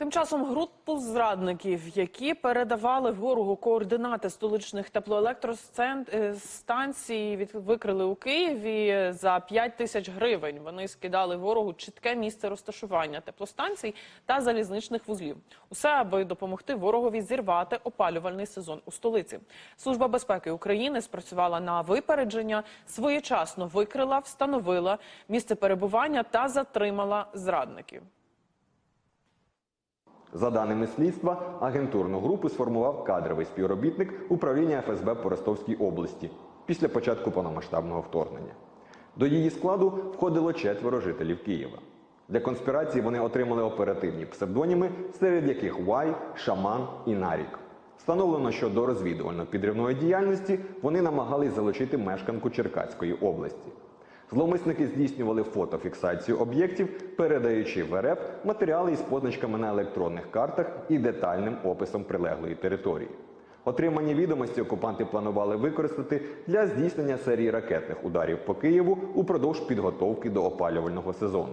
Тим часом групу зрадників, які передавали ворогу координати столичних теплоелектростанцій, від викрили у Києві за 5 тисяч гривень. Вони скидали ворогу чітке місце розташування теплостанцій та залізничних вузлів. Усе аби допомогти ворогові зірвати опалювальний сезон у столиці. Служба безпеки України спрацювала на випередження, своєчасно викрила, встановила місце перебування та затримала зрадників. За даними слідства, агентурну групу сформував кадровий співробітник управління ФСБ по Ростовській області після початку повномасштабного вторгнення. До її складу входило четверо жителів Києва. Для конспірації вони отримали оперативні псевдоніми, серед яких Вай, Шаман і Нарік. Встановлено, що до розвідувально-підривної діяльності вони намагались залучити мешканку Черкаської області. Зловмисники здійснювали фотофіксацію об'єктів, передаючи в РФ матеріали із позначками на електронних картах і детальним описом прилеглої території. Отримані відомості окупанти планували використати для здійснення серії ракетних ударів по Києву упродовж підготовки до опалювального сезону.